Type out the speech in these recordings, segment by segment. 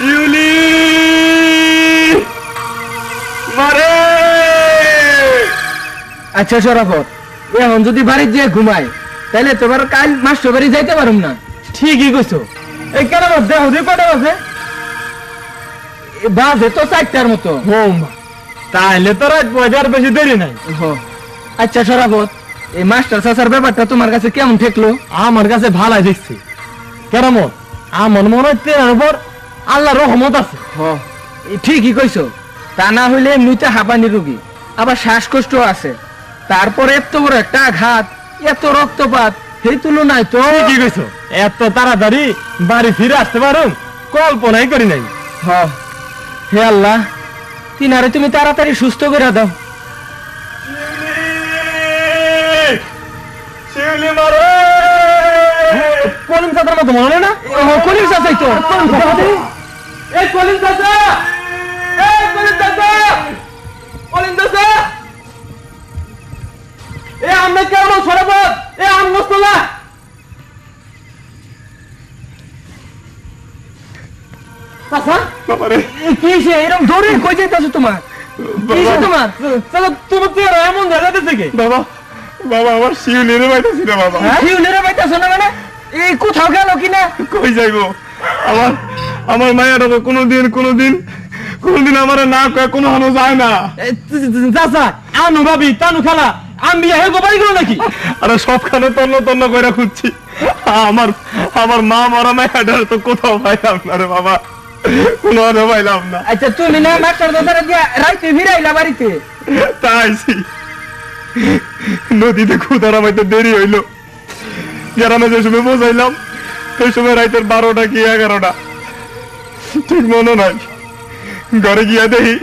শিউলি মারে। আচ্ছা সরাফত এখন যদি বাড়ি যেয়ে ঘুমাই তাহলে তোমার কাল মাস্টার বাড়ি যাইতে পারুম না। ঠিকই কইছো। এই কেন দেহ দিয়ে কটা এ বাজে তো চারটার মতো। হোম তাহলে তো রাত বাজার বেশি দেরি নাই। ওহো। আচ্ছা সরাফত এই মাস্টার চাচার ব্যাপারটা তোমার কাছে কেমন ঠেকলো? আমার কাছে ভালাই দেখছি। কেরামত আমার মনে হচ্ছে উপর আল্লাহ রহমত আছে। ঠিকই কইছো। তা না হইলে এমনিতে হাঁপানি রুগী। আবার শ্বাসকষ্ট আছে। তারপরে এত বড় একটা আঘাত এত রক্তপাত সেই তুলনায় তো কি কইছো। এত তাড়াতাড়ি বাড়ি ফিরে আসতে পারুন কল্পনাই করি নাই। হ। হে আল্লাহ তিনারে তুমি তাড়াতাড়ি সুস্থ করে দাও। শিউলি মারে! কলিম চাচার মতো মনে না? কলিম চাচাই তো কলিম চাচা। এই কলিম চাচা! এই কলিম চাচা! কলিম চাচা! এ আমরা কেমন সরবত এ আমগোস্তলা চাচা? কি সে এরকম দৌড়ে কই যাইতাছো তোমার? কি সে তোমার? চাচা তোমার চেহারা এমন দেখা যাচ্ছে কি বাবা বাবা আমার শিউলিরে পাইতেছি না বাবা। শিউলেরে পাইতাছো না মানে? এই কোথাও গেল কিনা? কই যাইবো? আমার আমার মায়ের কোনোদিন কোনোদিন কোনোদিন আমার না কয় কোনো হানো যায় না। চাচা আনু ভাবি তানু খালা আমি হে গোবাই গেল নাকি? আরে সবখানে তন্ন তন্ন করে খুঁজছি। আমার আমার মা মরা মায়ের তো কোথাও পাইলাম না রে বাবা। কোনো হানো পাইলাম না। আচ্ছা তুমি না মাস্টার দাদারে দিয়া রাইতে ফিরাইলা বাড়িতে? নদীতে খুদার আমাইতে দেরি হইল। গ্রামে যে সময় পৌঁছাইলাম সেই সময় রাইতের বারোটা কি এগারোটা? ঠিক মনে নাই। ঘরে গিয়া দেখি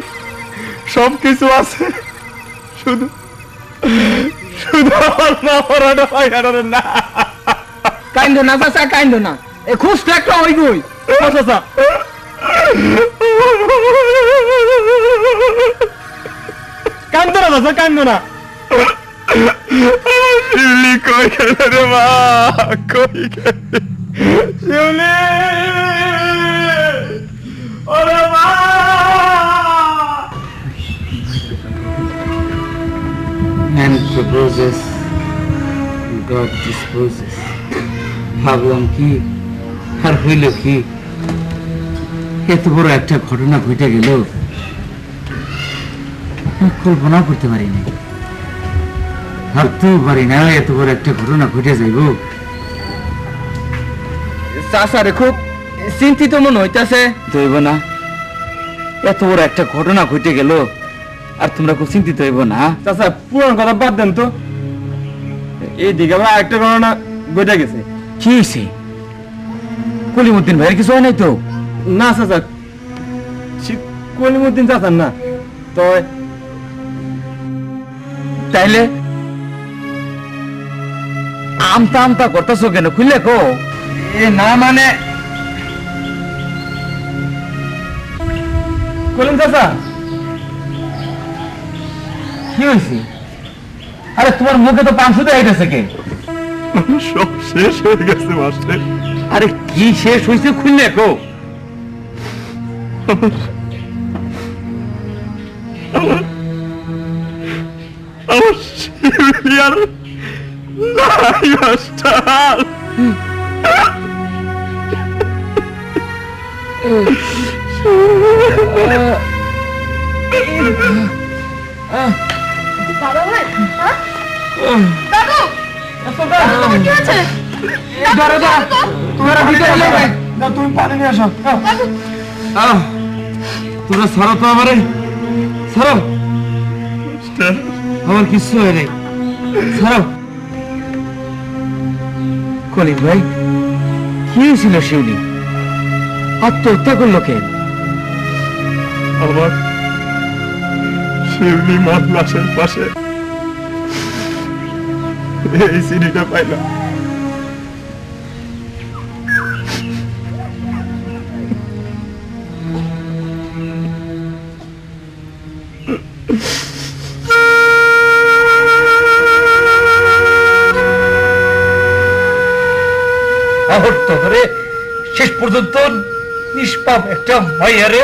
সব কিছু আছে। শুধু শুধু আমার না কাইন্দ না, চাচা, কাইন্দ না। এ খুশ একটা গই চাচা। কান্দো না, চাচা কান্দো না। শিউলি কই গেল Man proposes, God disposes. ভাবলাম কি আর হইল কি? এত বড় একটা ঘটনা ঘটে গেল। কল্পনা করতে পারিনি। ভাবতেও পারি না এত বড় একটা ঘটনা ঘটে যাইব। চাচারে খুব চিন্তিত মনে হইতাছে। দইব না। এত বড় একটা ঘটনা ঘটে গেল আর তোমরা খুব চিন্তিত হইব না। চাচা পুরান কথা বাদ দেন তো। এই দিকে আবার একটা ঘটনা ঘটে গেছে। কি হয়েছে কলিমুদ্দিন ভাইয়ের কিছু হয় নাই তো? না চাচা। কলিমুদ্দিন চাচান না তো তাইলে আমতা আমতা করতেছো কেন? খুললে কো। এ না মানে। কলিম চাচা কি হয়েছে? আরে তোমার মুখে তো পাঁচশো দেখাইতেছে কে? সব শেষ হয়ে গেছে মাস্টার আরে কি শেষ হয়েছে খুললে কো? আমার হ্যাঁ? না তুমি সরো তো আমারে সরো আমার কিছু হয় নাই সরো কলিম ভাই। কি হয়েছিল শিউলি? আত্মহত্যা করল কেন আমার শিউলি মার পাশে। এই সিঁড়িটা পাইলাম। আহত করে শেষ পর্যন্ত নিষ্পাপ একটা মাইয়া রে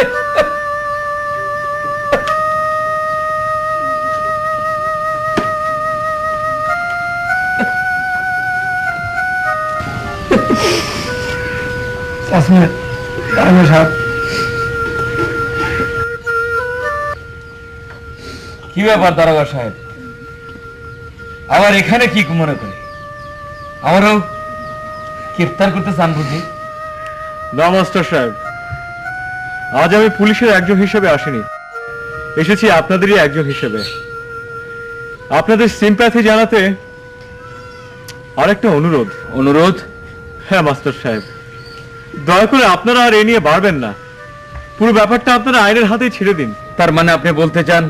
আমি সাহেব। কি ব্যাপার দারোগা সাহেব? আবার এখানে কি মনে করে? আমারও গ্রেফতার করতে চান বুঝি? না মাস্টার সাহেব। আজ আমি পুলিশের একজন হিসেবে আসিনি। এসেছি আপনাদেরই একজন হিসেবে। আপনাদের সিম্প্যাথি জানাতে আরেকটা অনুরোধ। অনুরোধ? হ্যাঁ মাস্টার সাহেব। দয়া করে আপনারা আর এ নিয়ে বাড়বেন না। পুরো ব্যাপারটা আপনারা আইনের হাতেই ছেড়ে দিন। তার মানে আপনি বলতে চান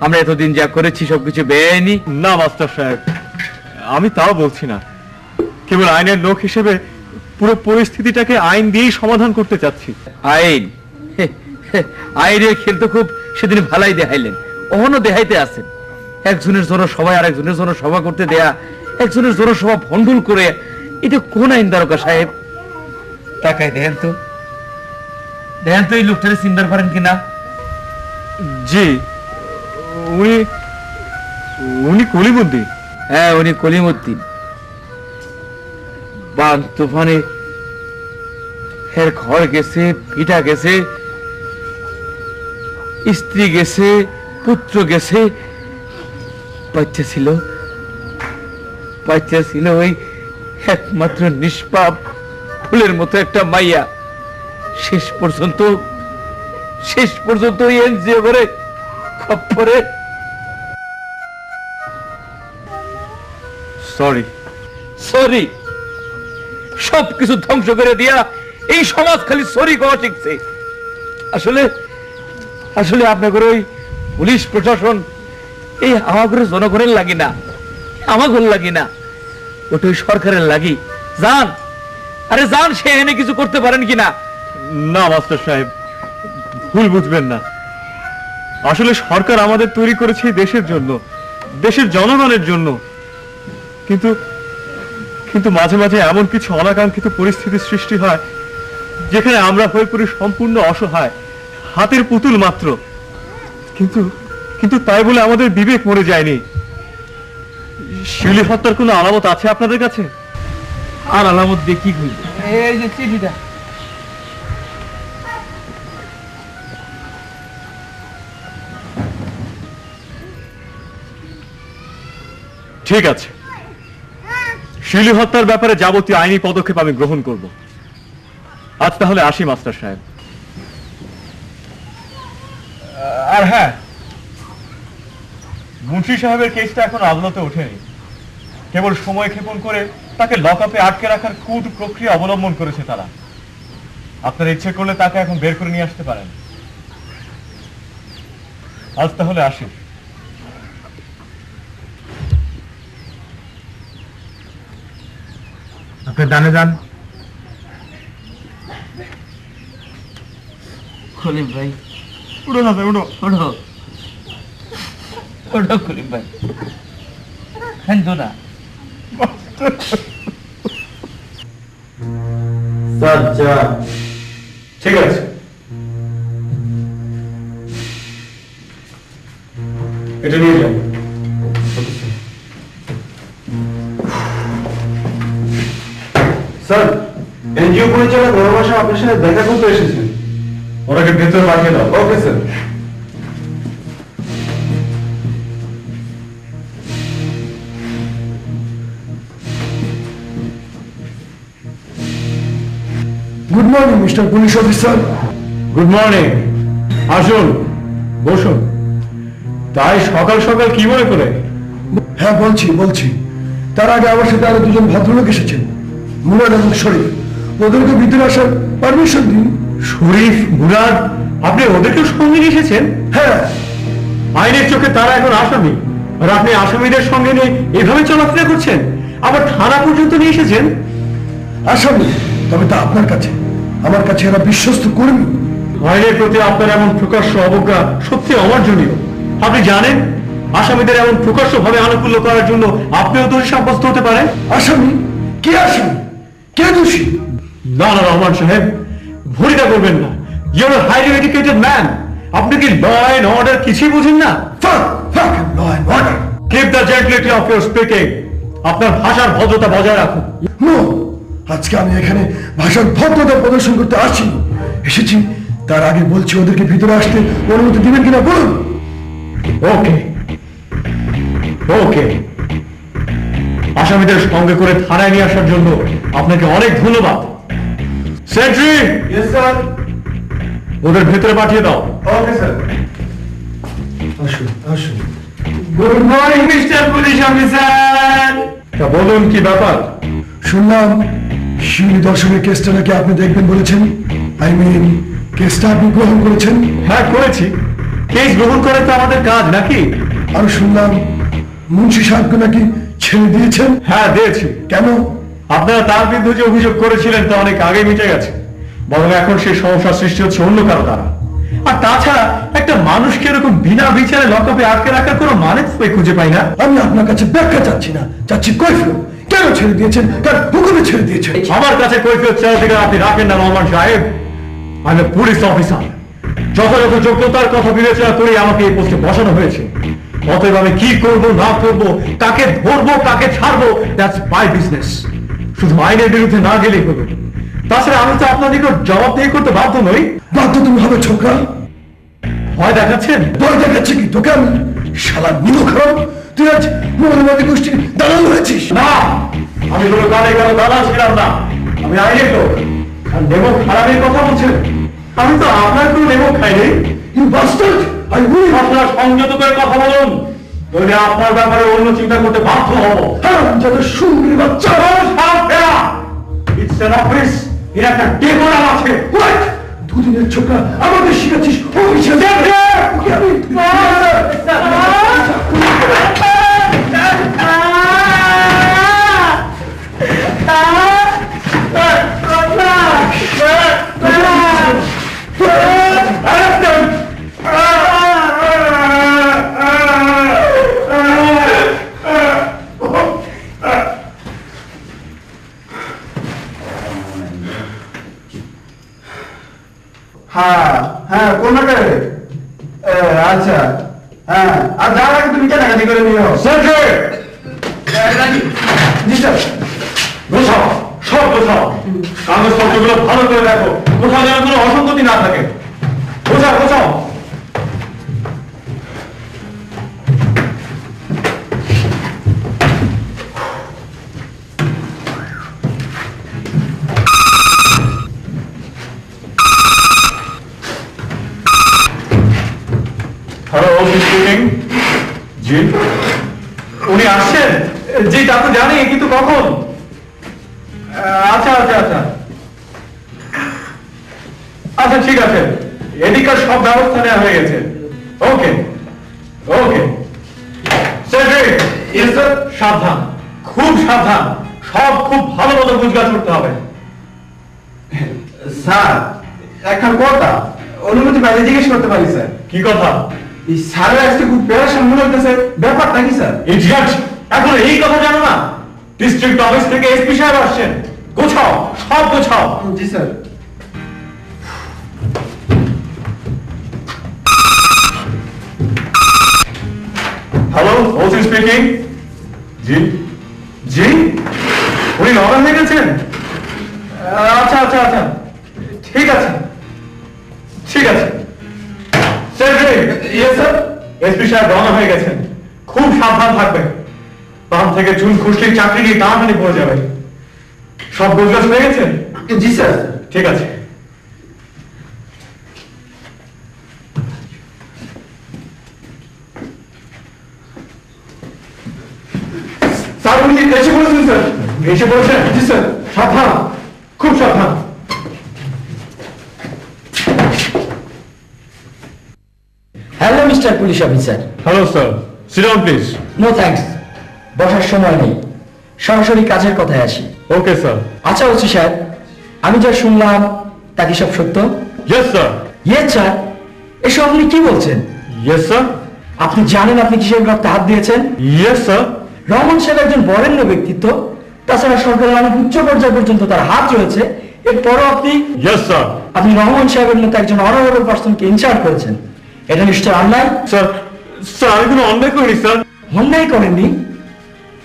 আমরা এতদিন যা করেছি সবকিছু বেআইনি? না মাস্টার সাহেব। আমি তাও বলছি না। কেবল আইনের লোক হিসেবে পুরো পরিস্থিতিটাকে আইন দিয়েই সমাধান করতে চাচ্ছি। আইন? আইনের খেল তো খুব সেদিন ভালাই দেখাইলেন। অহনো দেখাইতে আছেন। একজনের জন্য সবাই আর একজনের জন্য সভা করতে দেয়া একজনের জন্য সভা ভণ্ডুল করে এটা কোন আইন দ্বারকা সাহেব? তাকাই দেখেন তো। দেখেন তো এই লোকটারে চিন্তার পারেন কিনা? জি উনি উনি কলিমুদ্দিন। হ্যাঁ উনি কলিমুদ্দিন। বান তুফানে হের ঘর গেছে, পিঠা গেছে, স্ত্রী গেছে, পুত্র গেছে বাচ্চা ছিল বাচ্চা ছিল ওই একমাত্র নিষ্পাপ ফুলের মতো একটা মাইয়া। শেষ পর্যন্ত শেষ পর্যন্ত ওই এনজিও করে। খপ্পরে সরি সরি সবকিছু ধ্বংস করে দিয়া এই সমাজ খালি সরি করা শিখছে। আসলে আসলে আপনাদের ওই পুলিশ প্রশাসন এই আমাদের জনগণের লাগি না, আমাদের লাগি না। ওটা সরকারের লাগি। যান আরে যান সে এনে কিছু করতে পারেন কিনা? না, মাস্টার সাহেব, ভুল বুঝবেন না। আসলে সরকার আমাদের তৈরি করেছে দেশের জন্য, দেশের জনগণের জন্য। কিন্তু কিন্তু মাঝে মাঝে এমন কিছু অনাকাঙ্ক্ষিত পরিস্থিতির সৃষ্টি হয় যেখানে আমরা হয়ে পড়ি সম্পূর্ণ অসহায় হাতের পুতুল মাত্র। কিন্তু কিন্তু তাই বলে আমাদের বিবেক মরে যায়নি। শিউলি হত্যার কোনো আলামত আছে আপনাদের কাছে? আর আলামত দিয়ে কি এই যে চিঠিটা। ঠিক আছে। শিলি হত্যার ব্যাপারে যাবতীয় আইনি পদক্ষেপ আমি গ্রহণ করব। আজ তাহলে আসি, মাস্টার সাহেব। আর হ্যাঁ মুন্সি সাহেবের কেসটা এখন আদালতে ওঠেনি। কেবল সময় ক্ষেপণ করে তাকে লকআপে আটকে রাখার কুট প্রক্রিয়া অবলম্বন করেছে তারা। আপনার ইচ্ছে করলে তাকে এখন বের করে নিয়ে আসতে পারেন। আজ তাহলে আসি। আপনি ডানে যান। ভাই। উঠো না উঠো। ওঠো ওঠো ভাই। খান্দো না ঠিক আছে। এটা নিয়ে যাও স্যার এনজিও পরিচালক রহমাশা আপনার সাথে দেখা করতে এসেছেন ওনাকে ভেতরে পাঠিয়ে দাও। Okay sir. Good morning mister police officer good morning আসুন বসুন। তাই সকাল সকাল কি মনে করে? হ্যাঁ বলছি বলছি। তার আগে আমার সাথে আরও দুজন ভদ্রলোক এসেছেন। মুরাদ এবং শরীফ। ওদেরকে ভিতরে আসার পারমিশন দিন। শরীফ মুরাদ আপনি ওদেরকেও সঙ্গে এসেছেন? হ্যাঁ। আইনের চোখে তারা এখন আসামি। আর আপনি আসামিদের সঙ্গে নিয়ে এভাবে চলাফেরা করছেন? আবার থানা পর্যন্ত নিয়ে এসেছেন? আসামি তবে তা আপনার কাছে। আমার কাছে এরা বিশ্বস্ত কর্মী। আইনের প্রতি আপনার এমন প্রকাশ্য অবজ্ঞা সত্যি অমার্জনীয়। আপনি জানেন আসামিদের এমন প্রকাশ্য ভাবে আনুকূল্য করার জন্য আপনিও দোষী সাব্যস্ত হতে পারেন? আসামি? কে আসামি? কে দোষী না না রহমান সাহেব ভরিটা করবেন না। ইউর হাইলি এডুকেটেড ম্যান আপনি কি ল অ্যান্ড অর্ডার কিছুই বুঝেন না? Fuck fuck law and order keep the gentility of your speaking আপনার ভাষার ভদ্রতা বজায় রাখুন। আজকে আমি এখানে ভাষার ভদ্রতা প্রদর্শন করতে আসিনি এসেছি তার আগে বলছি ওদেরকে ভিতরে আসতে অনুমতি দিবেন কিনা বলুন। ওকে ওকে আসামিদের সঙ্গে করে থানায় নিয়ে আসার জন্য আপনাকে অনেক ধন্যবাদ। সেন্ট্রি ওদের ভেতরে পাঠিয়ে দাও। ওকে স্যার আসুন আসুন। Good morning mister police officer তা বলুন কি ব্যাপার? শুনলাম শিউলি দর্শনের কেসটা নাকি আপনি দেখবেন বলেছেন। আই মিন কেসটা আপনি গ্রহণ করেছেন? হ্যাঁ করেছি। কেস গ্রহণ করে তো আমাদের কাজ নাকি? আর শুনলাম মুন্সি সাহেবকে নাকি ছেড়ে দিয়েছেন? হ্যাঁ দিয়েছি। কেন? আপনারা তার বিরুদ্ধে যে অভিযোগ করেছিলেন তা অনেক আগে মিটে গেছে। বরং এখন সেই সমস্যা সৃষ্টি হচ্ছে অন্য কারও দ্বারা। আর তাছাড়া একটা মানুষকে এরকম বিনা বিচারে লকআপে আটকে রাখার কোনো মানে খুঁজে পাই না। আমি আপনার কাছে ব্যাখ্যা চাচ্ছি না। চাচ্ছি কৈফিয়ত। কেন ছেড়ে দিয়েছেন? কার হুকুমে ছেড়ে দিয়েছেন? আমার কাছে কৈফিয়ত চাওয়া থেকে আপনি রাখেন না রহমান সাহেব। আমি পুলিশ অফিসার যথাযথ যোগ্যতার কথা বিবেচনা করে আমাকে এই পোস্টে বসানো হয়েছে। অতএব আমি কি করব না করব কাকে ধরবো কাকে ছাড়বো দ্যাটস মাই বিজনেস শুধু আইনের বিরুদ্ধে না গেলেই হলো তাছাড়া আমি তো আপনার নিকট জবাবদিহি করতে বাধ্য নই। বাধ্য তুমি হবে ছোকরা ভয় দেখাচ্ছেন? ভয় দেখাচ্ছে কি? তোকে আমি শালা নিমো খারাপ। তুই আজ মৌলবাদী গোষ্ঠীর দালাল হয়েছিস। না আমি কোনো কানে কারও দালাল ছিলাম না। আমি আইনের লোক। আর নেমো খারাপের কথা বলছেন। আমি তো আপনার কোনো নেমো খাইনি। ইউ বাস্টার্ড আই উইল আপনার সংযত করে কথা বলুন। নইলে আপনার ব্যাপারে অন্য চিন্তা করতে বাধ্য হব। হ্যাঁ সুন্দরী বাচ্চা। ইটস এন অফিস এর একটা ডেকোরাম আছে। দুদিনের ছোকরা আমাদের শিখাচ্ছিস অফিসে হ্যাঁ হ্যাঁ কোন আচ্ছা হ্যাঁ আর যাওয়ার আগে তুমি কেনাকাটি করে নিও। সেন্ট্রি জি স্যার। গোছাও সব গোছাও কাগজপত্রগুলো ভালো করে রাখো। কোথাও যেন কোনো অসঙ্গতি না থাকে। বোঝাও গোছাও জি। উনি আসছেন? জি তা তো জানি কিন্তু কখন? আচ্ছা আচ্ছা আচ্ছা। আচ্ছা ঠিক আছে। সব ব্যবস্থা নেওয়া হয়ে গেছে। ওকে ওকে। সাবধান। খুব সাবধান। সব খুব ভালো মতো বুঝগাছ করতে হবে। স্যার একটা কথা। অনুমতি পাইলে জিজ্ঞেস করতে পারি স্যার। কি কথা? এই স্যারের আজকে খুব প্যারাশন মনে হইতেছে। ব্যাপারটা কি স্যার? ইডিয়ট এখন এই কথা জানো না? ডিস্ট্রিক্ট অফিস থেকে এসপি সাহেব আসছেন। গোছাও সব গোছাও। জি স্যার। হ্যালো ওসি স্পিকিং জি? জি? উনি নরম হয়ে গেছেন? আচ্ছা আচ্ছা আচ্ছা। ঠিক আছে। ঠিক আছে। এসপি সাহেব রওনা হয়ে গেছেন। খুব সাবধান থাকবেন। বাম থেকে চুল খুশলির চাকরি নিয়ে টানাটানি পড়ে যাবে। সব হয়ে জি স্যার। ঠিক আছে। স্যার উনি এসে বলেছেন স্যার? এসে বলছেন জি স্যার। সাবধান। খুব সাবধান। Mister police officer hello sir sit down please no thanks বসার সময় নেই। সরাসরি কাজের কথায় আসি। ওকে স্যার আচ্ছা ওসি সাহেব আমি যা শুনলাম তা কি সব সত্য? Yes sir yes sir. এসব আপনি কি বলছেন? ইয়েস স্যার আপনি জানেন আপনি কিসের রক্তে হাত দিয়েছেন? ইয়েস স্যার রহমান সাহেব একজন বরেণ্য ব্যক্তিত্ব। তাছাড়া সরকারের অনেক উচ্চ পর্যায় পর্যন্ত তার হাত রয়েছে। এরপরও আপনি ইয়েস স্যার আপনি রহমান সাহেবের মতো একজন অনারেবল পার্সনকে ইনচার্জ করেছেন। এটা নিশ্চয় অন্যায়? স্যার স্যার আমি কোনো অন্যায় করিনি স্যার। অন্যায় করেননি?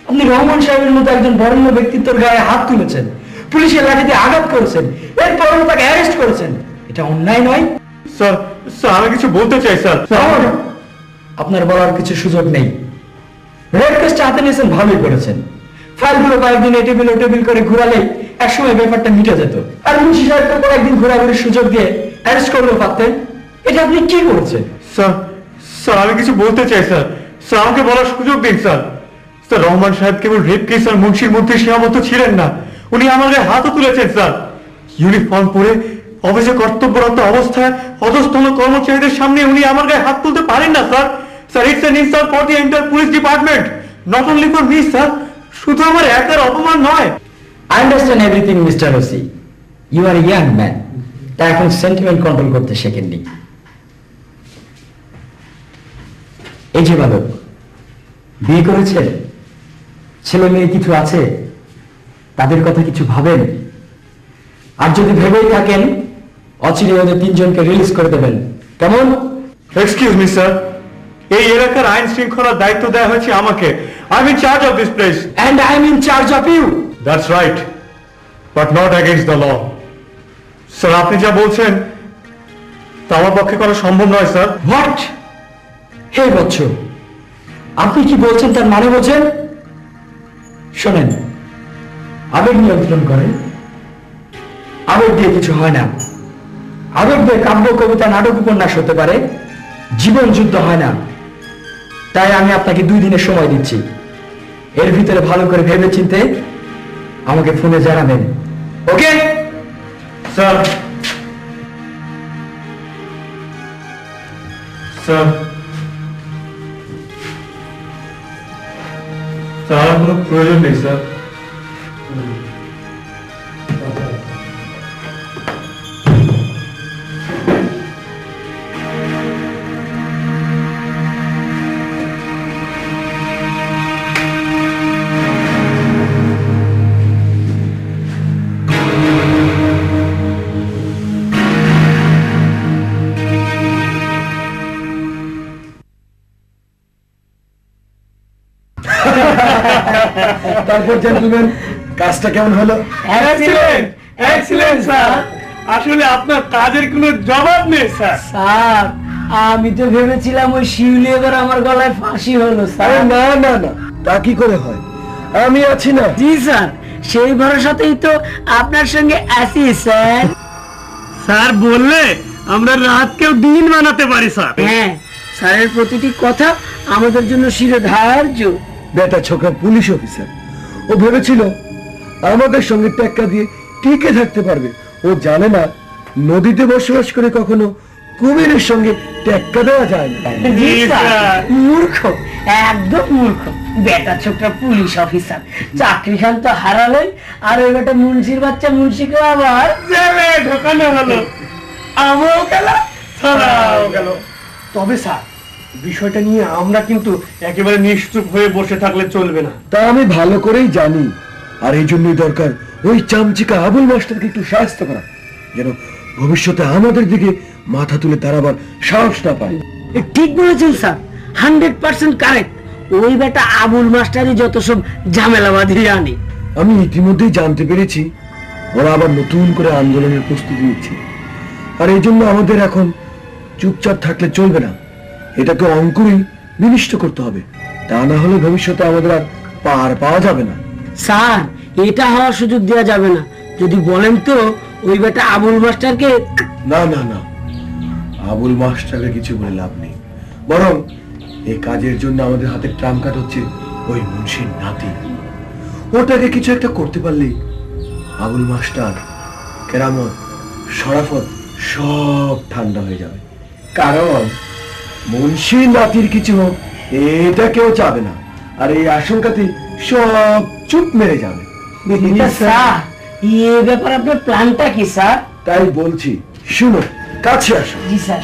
আপনি রহমান সাহেবের মতো একজন বরেণ্য ব্যক্তিত্বের গায়ে হাত তুলেছেন পুলিশের লাঠিতে আঘাত করেছেন এরপরও তাকে অ্যারেস্ট করেছেন। এটা অন্যায় নয়? স্যার স্যার আমি কিছু বলতে চাই স্যার। আপনার বলার কিছু সুযোগ নেই। রেড কেসটা হাতে নিয়েছেন ভালোই করেছেন। ফাইলগুলো কয়েকদিন টেবিল ও টেবিল করে ঘুরালে একসময় ব্যাপারটা মিটে যেত। আর মুন্সি সাহেবকে কয়েকদিন ঘোরাঘুরির সুযোগ দিয়ে অ্যারেস্ট করলেও পারতেন এটা আপনি কি করেছেন স্যার স্যার আমি কিছু বলতে চাই স্যার। স্যার আমাকে বলার সুযোগ দিন স্যার। স্যার রহমান সাহেব কেবল রেপ কেস আর মুন্সির মধ্যে সীমাবদ্ধ ছিলেন না। উনি আমার গায়ে হাতও তুলেছেন স্যার। ইউনিফর্ম পরে অফিসে কর্তব্যরত অবস্থায় অধস্তন কর্মচারীদের সামনে উনি আমার গায়ে হাত তুলতে পারেন না sir. Sir it's an insult for the entire police department. Not only for me sir শুধু আমার একার অপমান নয়। I understand everything mister OC you are young man তা এখন সেন্টিমেন্ট কন্ট্রোল করতে শেখেননি। এই যে বালক বিয়ে করেছে ছেলে মেয়ে কিছু আছে? তাদের কথা কিছু ভাবেন? আর যদি ভেবেই থাকেন অচিরে ওদের তিনজনকে রিলিজ করে দেবেন। কেমন? এক্সকিউজ মি স্যার এই এলাকার আইন শৃঙ্খলার দায়িত্ব দেওয়া হয়েছে আমাকে। I am in charge of this place and I am in charge of you that's right but not against the law sir আপনি যা বলছেন তা আমার পক্ষে করা সম্ভব নয় স্যার হোয়াট হে বৎস আপনি কি বলছেন তার মানে বোঝেন? শোনেন, আবেগ নিয়ন্ত্রণ করেন। আবেগ দিয়ে কিছু হয় না। আবেগ দিয়ে কাব্য, কবিতা, নাটক, উপন্যাস হতে পারে। জীবন যুদ্ধ হয় না। তাই আমি আপনাকে দুই দিনের সময় দিচ্ছি। এর ভিতরে ভালো করে ভেবে চিনতে আমাকে ফোনে জানাবেন। ওকে? স্যার। স্যার। স্যার আমার কোনো প্রয়োজন নেই তারপর জেন্টলম্যান কাজটা কেমন হলো? এক্সিলেন্ট এক্সিলেন্ট স্যার আসলে আপনার কাজের কোনো জবাব নেই স্যার স্যার আমি তো ভেবেছিলাম ওই শিউলি এবার আমার গলায় ফাঁসি হলো আরে না না না! তা কি করে হয়? আমি আছি না। জি স্যার সেই ভরসাতেই তো আপনার সঙ্গে আছি স্যার স্যার বললে আমরা রাতকেও দিন বানাতে পারি স্যার হ্যাঁ স্যারের প্রতিটি কথা আমাদের জন্য শিরোধার্য। বেটা ছোকরা পুলিশ অফিসার ও ভেবেছিল আমাদের সঙ্গে টেক্কা দিয়ে টিকে থাকতে পারবে। ও জানে না নদীতে বসবাস করে কখনো কুমিরের সঙ্গে টেক্কা দেওয়া যায় না। মূর্খ। একদম মূর্খ। বেটা ছোকরা পুলিশ অফিসার। চাকরি খান তো হারালেই আর ওই বেটা মুন্সির বাচ্চা মুন্সিকে আবার ঢোকানো হলো। আমও গেল ছাড়াও গেল। তবে স্যার বিষয়টা নিয়ে আমরা কিন্তু একেবারে নিশ্চুপ হয়ে বসে থাকলে চলবে না। তা আমি ভালো করেই জানি। আর এই জন্যই দরকার ওই চামচিকা আবুল মাস্টারকে একটু সাহায্য করা যেন ভবিষ্যতে আমাদের দিকে মাথা তুলে আবার সাহস না পায়। ঠিক বলেছেন স্যার। Hundred percent correct. ওই বেটা আবুল মাস্টারই যত সব ঝামেলা বাঁধিয়ে আনে আমি ইতিমধ্যেই জানতে পেরেছি ওরা আবার নতুন করে আন্দোলনের প্রস্তুতি নিচ্ছে। আর এই জন্য আমাদের এখন চুপচাপ থাকলে চলবে না। এটাকে অঙ্কুরই বিনিষ্ট করতে হবে। তা না হলে ভবিষ্যতে আমাদের আর পার পাওয়া যাবে না। স্যার এটা হওয়ার সুযোগ দেওয়া যাবে না। যদি বলেন তো ওই বেটা আবুল মাস্টারকে না না না। আবুল মাস্টারকে কিছু বলে লাভ নেই। বরং এই কাজের জন্য আমাদের হাতে ট্রাম কাট হচ্ছে ওই মুন্সির নাতি। ওটাকে কিছু একটা করতে পারলেই আবুল মাস্টার কেরামত সরাফত সব ঠান্ডা হয়ে যাবে। কারণ মুন্সি নাতির কিছু হোক এটা কেউ চাবে না। আর এই আশঙ্কাতে সব চুপ মেরে যাবে। এ ব্যাপার আপনার প্ল্যানটা কি স্যার? তাই বলছি শুনো কাছে আসো। জি স্যার।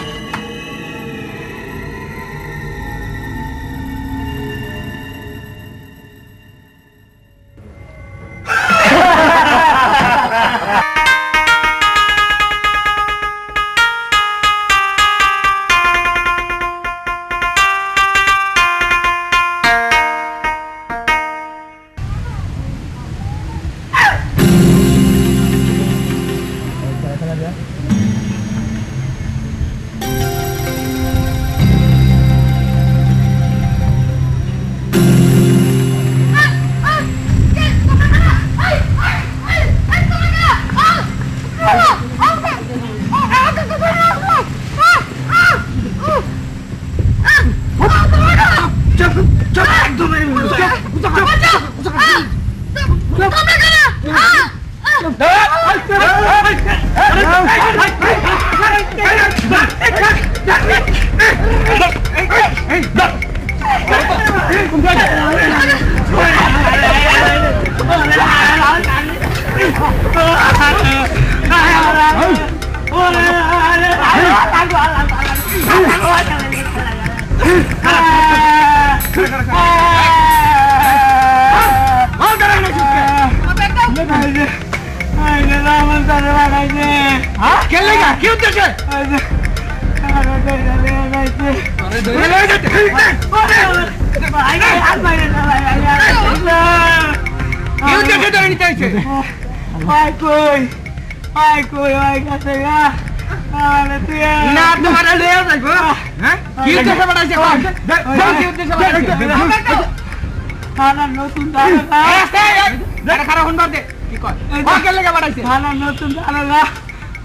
Hey! না তোমার লয়ে যাইবো হ্যাঁ কি উদ্দেশ্যে পাঠাইছে কি উদ্দেশ্যে পাঠাইছে নতুন দাঁড়া খারাপ হন দে কি কয় নতুন থানা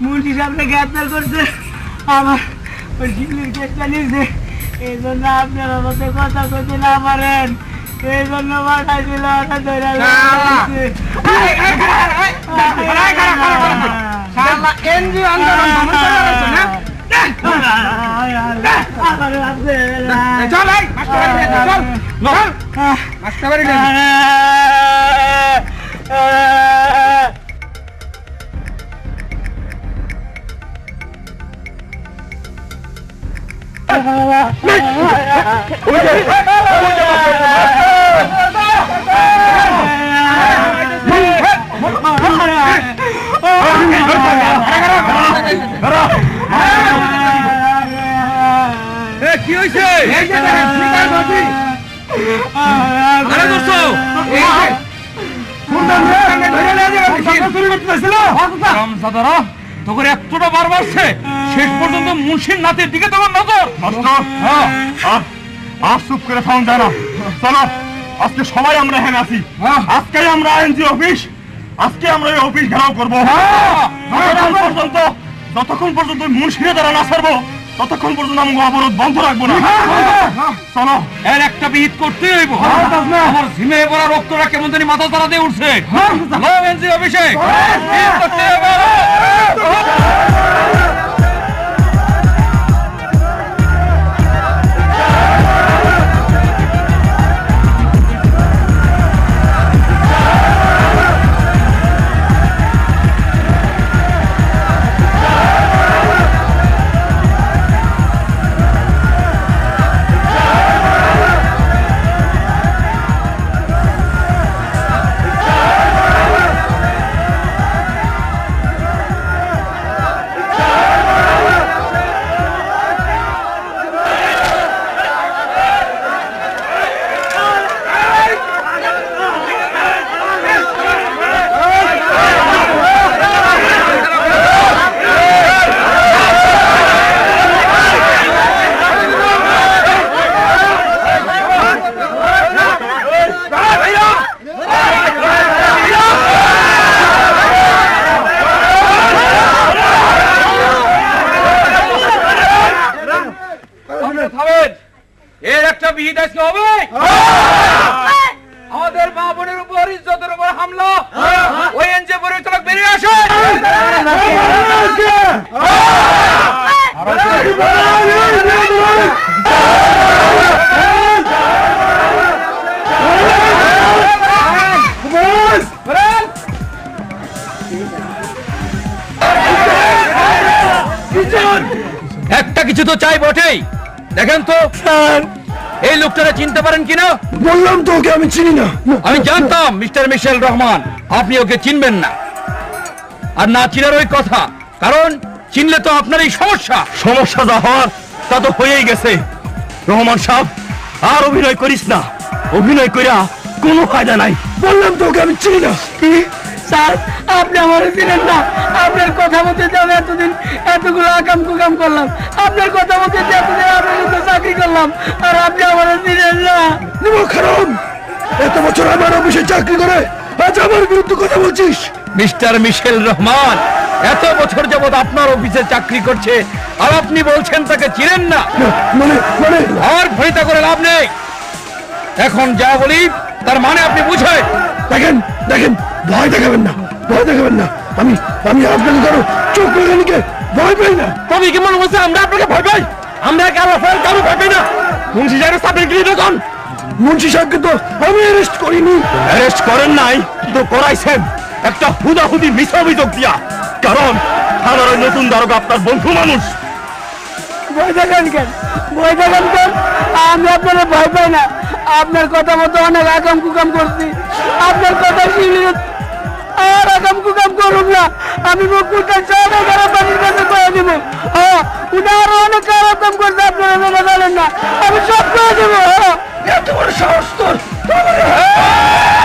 মুন্সি সামনে গ্রেপ্তার করছে আমার ওই নিয়েছে এই জন্য আপনারা মধ্যে কথা কইতে না পারেন এই জন্য পাঠাইছিল ওটা ধরে এনজিও আন্দোলন ভ্রমণ করে বেড়াইছো না চল মাস্টার বাড়ি নিয়ে যা, চল চল মাস্টার বাড়ি নিয়ে রামসাদারা তোকে এতটা বার মারছে শেষ পর্যন্ত মুন্সির নাতের দিকে তোমার নজর। হ্যাঁ আজ চুপ করে যায় না। চলো আজকে সবাই আমরা এখানে আছি। আজকে আমরা আইনজি অফিস আজকে আমরা এই অফিস ঘেরাও করব। পর্যন্ত যতক্ষণ পর্যন্ত মুন্সিরে দ্বারা না ছাড়বো ততক্ষণ পর্যন্ত আমি অবরোধ বন্ধ রাখব না। চলো। এর একটা বিহিত করতে হইব। আমার ঝিমে পড়া রক্তটা কেমন জানি মাথা তারা দিয়ে উঠছে। অফিসে। চিনতে পারেন কিনা বললাম তো ওকে আমি চিনি না। আমি জানতাম মিস্টার মিশেল রহমান আপনি ওকে চিনবেন না। আর না চিনার ওই কথা কারণ চিনলে তো আপনার এই সমস্যা। সমস্যা যা হওয়ার তা তো হয়েই গেছে। রহমান সাহেব আর অভিনয় করিস না। অভিনয় করিয়া কোনো ফায়দা নাই। বললাম তো ওকে আমি চিনি না। স্যার আপনি আমার চিনেন না। আপনার কথা মতো যে আমি এতদিন এতগুলো আকাম কুকাম করলাম। আপনার কথা মতো যে এতদিন আপনার মতো চাকরি করলাম। আর আপনি আমার চিনেন না। খারাপ এত বছর আমার অফিসে চাকরি করে আজ আমার বিরুদ্ধে কথা বলছিস? মিস্টার মিশেল রহমান এত বছর যাবৎ আপনার অফিসে চাকরি করছে আর আপনি বলছেন তাকে চিনেন না। মানে মানে? আর ভরিতা করে লাভ নেই। এখন যা বলি তার মানে আপনি বুঝে দেখেন দেখেন ভয় দেখাবেন না ভয় দেখাবেন না। আমি আমি আপনাকে কারও চোখ মেকানিকে ভয় পাই না। তুমি কি মনে করছে আমরা আপনাকে ভয় পাই? আমরা কারও ফের কারও ভয় পাই না। মুন্সি সাহেবের সাথে গিয়ে দেখুন? মুন্সি সাহেবকে তো আমি অ্যারেস্ট করিনি। অ্যারেস্ট করেন নাই তো করাইছেন। একটা হুদাহুদি মিছা অভিযোগ দিয়া। কারণ থানার ওই নতুন দারোগা আপনার বন্ধু মানুষ। ভয় দেখান কেন? ভয় দেখান কেন? আমি আপনারা ভয় পাই না। আপনার কথা মতো অনেক আকাম কুকাম করছি। আপনার কথা শুনলে আর আকাম কুকাম করুন না, আমি মুকুলটা চাঁদা খারাপ পানির কাছে করে দিব। হ্যাঁ আরও অনেক খারাপ কাম করছে, আপনারা মেনে ফেলেন না। আমি সব হ্যাঁ।